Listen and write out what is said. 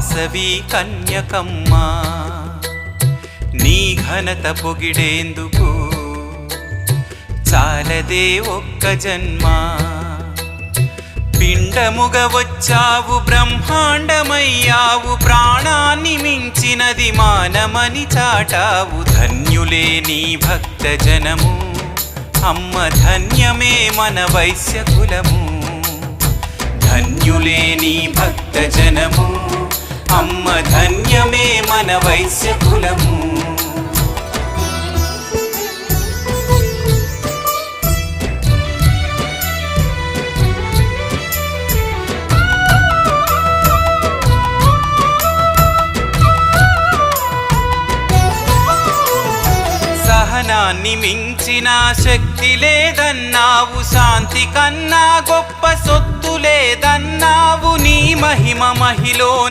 వాసవి కన్యకమ్మా నీ ఘనత పొగిడేందుకు చాలదే ఒక్క జన్మ. పిండముగ వచ్చావు బ్రహ్మాండమయ్యావు ప్రాణాన్ని మించినది మానమని చాటావు. ధన్యులే నీ భక్త జనము అమ్మ ధన్యమే మన వైశ్య కులము ధన్యులే నీ భక్త జనము ధన్యమే మన వైశ్య కులము సహనాన్ని మించిన శక్తి లేదన్నావు శాంతి కన్నా గొప్ప సొత్తు లేదన్నావు నీ మహిమ మహిలో